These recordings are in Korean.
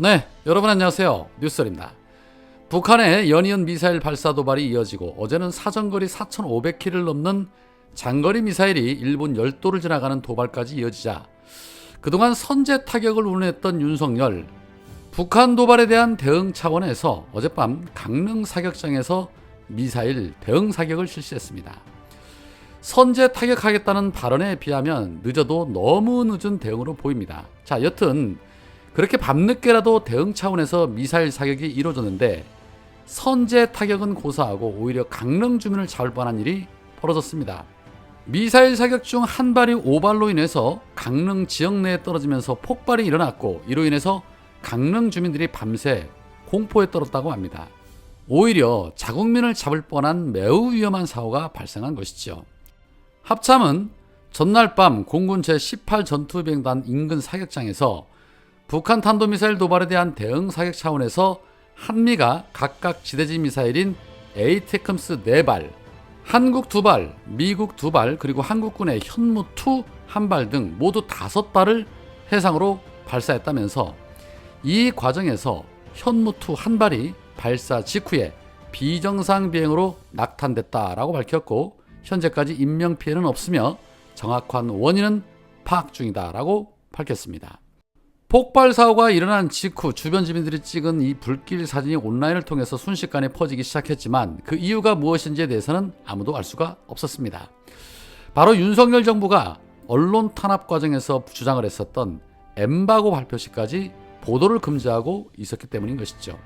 네, 여러분 안녕하세요. 뉴스입니다. 북한의 연이은 미사일 발사 도발이 이어지고 어제는 사정거리 4,500km를 넘는 장거리 미사일이 일본 열도를 지나가는 도발까지 이어지자 그동안 선제 타격을 운운했던 윤석열 북한 도발에 대한 대응 차원에서 어젯밤 강릉 사격장에서 미사일 대응 사격을 실시했습니다. 선제 타격하겠다는 발언에 비하면 늦어도 너무 늦은 대응으로 보입니다. 자, 여튼 그렇게 밤늦게라도 대응 차원에서 미사일 사격이 이루어졌는데 선제 타격은 고사하고 오히려 강릉 주민을 잡을 뻔한 일이 벌어졌습니다. 미사일 사격 중 한 발이 오발로 인해서 강릉 지역 내에 떨어지면서 폭발이 일어났고 이로 인해서 강릉 주민들이 밤새 공포에 떨었다고 합니다. 오히려 자국민을 잡을 뻔한 매우 위험한 사고가 발생한 것이죠. 합참은 전날 밤 공군 제18 전투비행단 인근 사격장에서 북한 탄도미사일 도발에 대한 대응 사격 차원에서 한미가 각각 지대지 미사일인 에이테크스 4발, 한국 2발, 미국 2발, 그리고 한국군의 현무2 1발 등 모두 5발을 해상으로 발사했다면서 이 과정에서 현무2 1발이 발사 직후에 비정상 비행으로 낙탄됐다라고 밝혔고 현재까지 인명 피해는 없으며 정확한 원인은 파악 중이다라고 밝혔습니다. 폭발 사고가 일어난 직후 주변 주민들이 찍은 이 불길 사진이 온라인을 통해서 순식간에 퍼지기 시작했지만 그 이유가 무엇인지에 대해서는 아무도 알 수가 없었습니다. 바로 윤석열 정부가 언론 탄압 과정에서 주장을 했었던 엠바고 발표 시까지 보도를 금지하고 있었기 때문인 것이죠.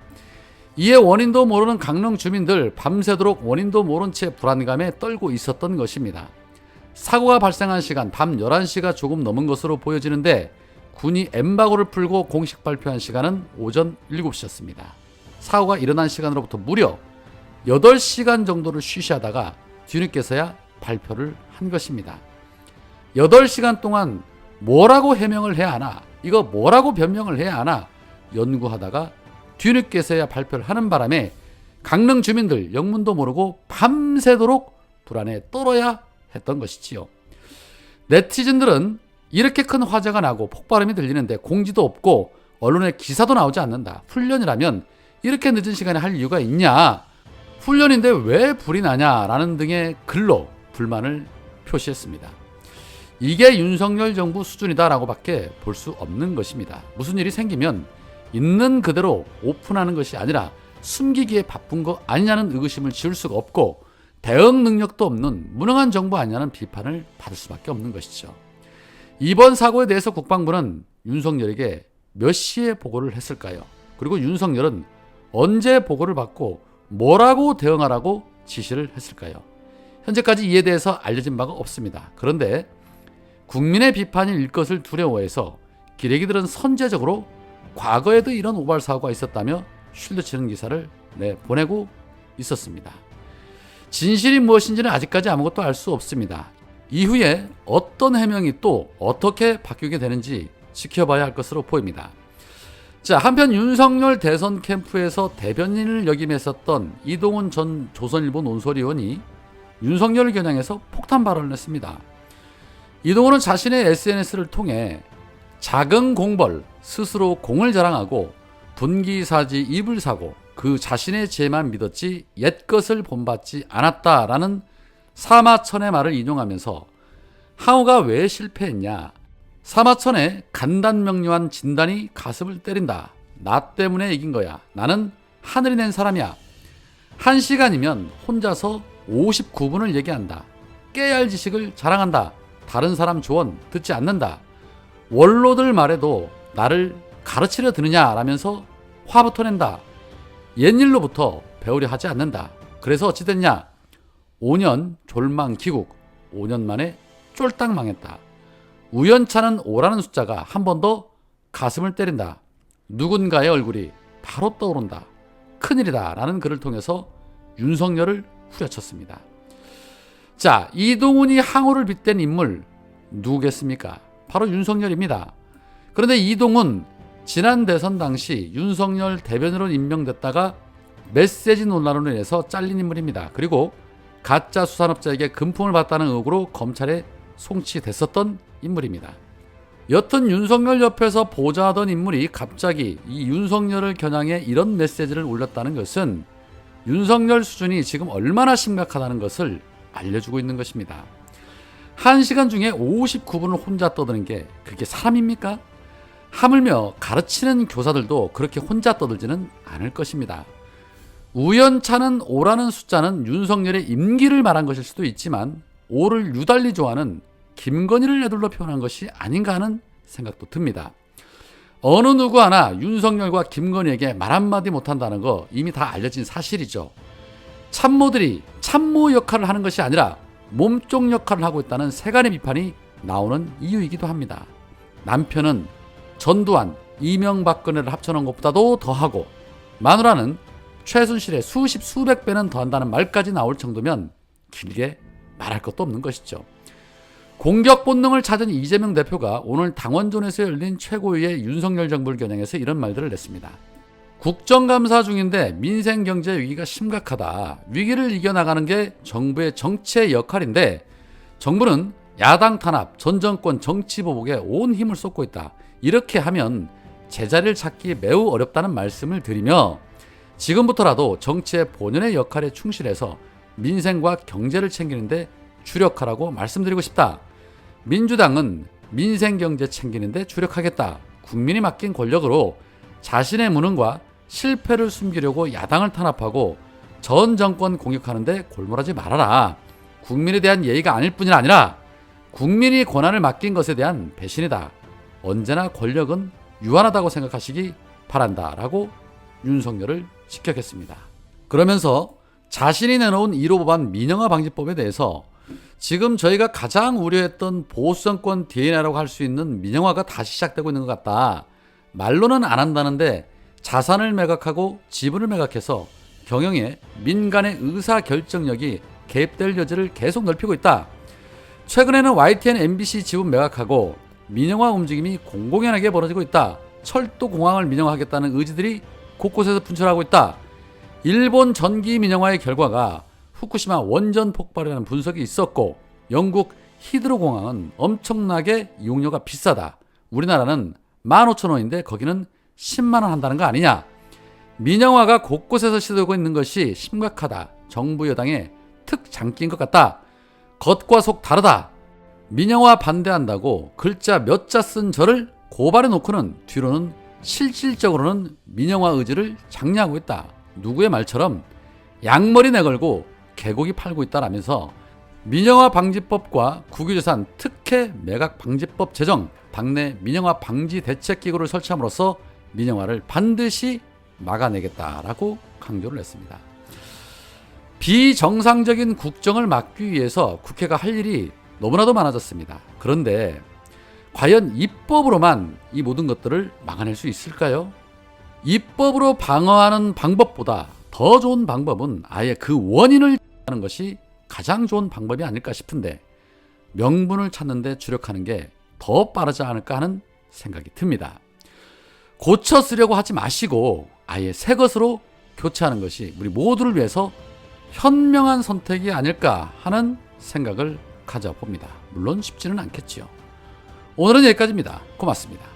이에 원인도 모르는 강릉 주민들 밤새도록 원인도 모른 채 불안감에 떨고 있었던 것입니다. 사고가 발생한 시간 밤 11시가 조금 넘은 것으로 보여지는데 군이 엠바고를 풀고 공식 발표한 시간은 오전 7시였습니다. 사고가 일어난 시간으로부터 무려 8시간 정도를 쉬쉬하다가 뒤늦게서야 발표를 한 것입니다. 8시간 동안 뭐라고 해명을 해야 하나, 이거 뭐라고 변명을 해야 하나 연구하다가 뒤늦게서야 발표를 하는 바람에 강릉 주민들 영문도 모르고 밤새도록 불안에 떨어야 했던 것이지요. 네티즌들은 이렇게 큰 화재가 나고 폭발음이 들리는데 공지도 없고 언론에 기사도 나오지 않는다. 훈련이라면 이렇게 늦은 시간에 할 이유가 있냐? 훈련인데 왜 불이 나냐라는 등의 글로 불만을 표시했습니다. 이게 윤석열 정부 수준이다라고밖에 볼 수 없는 것입니다. 무슨 일이 생기면 있는 그대로 오픈하는 것이 아니라 숨기기에 바쁜 거 아니냐는 의구심을 지울 수가 없고 대응 능력도 없는 무능한 정부 아니냐는 비판을 받을 수밖에 없는 것이죠. 이번 사고에 대해서 국방부는 윤석열에게 몇 시에 보고를 했을까요? 그리고 윤석열은 언제 보고를 받고 뭐라고 대응하라고 지시를 했을까요? 현재까지 이에 대해서 알려진 바가 없습니다. 그런데 국민의 비판이 일 것을 두려워해서 기레기들은 선제적으로 과거에도 이런 오발 사고가 있었다며 쉴드 치는 기사를 내 보내고 있었습니다. 진실이 무엇인지는 아직까지 아무것도 알 수 없습니다. 이후에 어떤 해명이 또 어떻게 바뀌게 되는지 지켜봐야 할 것으로 보입니다. 자, 한편 윤석열 대선 캠프에서 대변인을 역임했었던 이동훈 전 조선일보 논설위원이 윤석열을 겨냥해서 폭탄 발언을 했습니다. 이동훈은 자신의 SNS를 통해 작은 공벌, 스스로 공을 자랑하고 분기사지 입을 사고 그 자신의 죄만 믿었지 옛것을 본받지 않았다라는 사마천의 말을 인용하면서 항우가 왜 실패했냐? 사마천의 간단명료한 진단이 가슴을 때린다. 나 때문에 이긴 거야. 나는 하늘이 낸 사람이야. 한 시간이면 혼자서 59분을 얘기한다. 깨알 지식을 자랑한다. 다른 사람 조언 듣지 않는다. 원로들 말에도 나를 가르치려 드느냐 라면서 화부터 낸다. 옛일로부터 배우려 하지 않는다. 그래서 어찌 됐냐? 5년 졸망 기국, 5년 만에 쫄딱 망했다. 우연찮은 5라는 숫자가 한 번 더 가슴을 때린다. 누군가의 얼굴이 바로 떠오른다. 큰일이다. 라는 글을 통해서 윤석열을 후려쳤습니다. 자, 이동훈이 항우를 빗댄 인물 누구겠습니까? 바로 윤석열입니다. 그런데 이동훈 지난 대선 당시 윤석열 대변으로 임명됐다가 메시지 논란으로 인해서 잘린 인물입니다. 그리고 가짜 수산업자에게 금품을 받다는 의혹으로 검찰에 송치됐었던 인물입니다. 여튼 윤석열 옆에서 보좌하던 인물이 갑자기 이 윤석열을 겨냥해 이런 메시지를 올렸다는 것은 윤석열 수준이 지금 얼마나 심각하다는 것을 알려주고 있는 것입니다. 한 시간 중에 59분을 혼자 떠드는 게 그게 사람입니까? 하물며 가르치는 교사들도 그렇게 혼자 떠들지는 않을 것입니다. 우연찮은 5라는 숫자는 윤석열의 임기를 말한 것일 수도 있지만 5를 유달리 좋아하는 김건희를 내둘러 표현한 것이 아닌가 하는 생각도 듭니다. 어느 누구 하나 윤석열과 김건희에게 말 한마디 못한다는 거 이미 다 알려진 사실이죠. 참모들이 참모 역할을 하는 것이 아니라 몸쪽 역할을 하고 있다는 세간의 비판이 나오는 이유이기도 합니다. 남편은 전두환, 이명박근혜를 합쳐놓은 것보다도 더하고 마누라는 최순실의 수십 수백 배는 더한다는 말까지 나올 정도면 길게 말할 것도 없는 것이죠. 공격 본능을 찾은 이재명 대표가 오늘 당원존에서 열린 최고위의 윤석열 정부를 겨냥해서 이런 말들을 냈습니다. 국정감사 중인데 민생 경제 위기가 심각하다. 위기를 이겨나가는 게 정부의 정치의 역할인데 정부는 야당 탄압, 전 정권 정치 보복에 온 힘을 쏟고 있다. 이렇게 하면 제자리를 찾기 매우 어렵다는 말씀을 드리며 지금부터라도 정치의 본연의 역할에 충실해서 민생과 경제를 챙기는데 주력하라고 말씀드리고 싶다. 민주당은 민생 경제 챙기는데 주력하겠다. 국민이 맡긴 권력으로 자신의 무능과 실패를 숨기려고 야당을 탄압하고 전 정권 공격하는데 골몰하지 말아라. 국민에 대한 예의가 아닐 뿐이 아니라 국민이 권한을 맡긴 것에 대한 배신이다. 언제나 권력은 유한하다고 생각하시기 바란다 라고 윤석열을 직격했습니다. 그러면서 자신이 내놓은 1호 법안 민영화 방지법에 대해서 지금 저희가 가장 우려했던 보수정권 DNA라고 할 수 있는 민영화가 다시 시작되고 있는 것 같다. 말로는 안 한다는데 자산을 매각하고 지분을 매각해서 경영에 민간의 의사 결정력이 개입될 여지를 계속 넓히고 있다. 최근에는 YTN, MBC 지분 매각하고 민영화 움직임이 공공연하게 벌어지고 있다. 철도 공항을 민영화하겠다는 의지들이 곳곳에서 분출하고 있다. 일본 전기 민영화의 결과가 후쿠시마 원전 폭발이라는 분석이 있었고 영국 히드로 공항은 엄청나게 이용료가 비싸다. 우리나라는 15,000원인데 거기는 10만 원 한다는 거 아니냐? 민영화가 곳곳에서 시도되고 있는 것이 심각하다. 정부 여당의 특장기인 것 같다. 겉과 속 다르다. 민영화 반대한다고 글자 몇 자 쓴 저를 고발해 놓고는 뒤로는 실질적으로는 민영화 의지를 장려하고 있다. 누구의 말처럼 양머리 내걸고 개고기 팔고 있다라면서 민영화 방지법과 국유재산 특혜 매각 방지법 제정, 당내 민영화 방지 대책 기구를 설치함으로써 민영화를 반드시 막아내겠다라고 강조를 했습니다. 비정상적인 국정을 막기 위해서 국회가 할 일이 너무나도 많아졌습니다. 그런데 과연 입법으로만 이 모든 것들을 막아낼 수 있을까요? 입법으로 방어하는 방법보다 더 좋은 방법은 아예 그 원인을 하는 것이 가장 좋은 방법이 아닐까 싶은데 명분을 찾는데 주력하는 게 더 빠르지 않을까 하는 생각이 듭니다. 고쳐 쓰려고 하지 마시고 아예 새 것으로 교체하는 것이 우리 모두를 위해서 현명한 선택이 아닐까 하는 생각을 가져봅니다. 물론 쉽지는 않겠지요. 오늘은 여기까지입니다. 고맙습니다.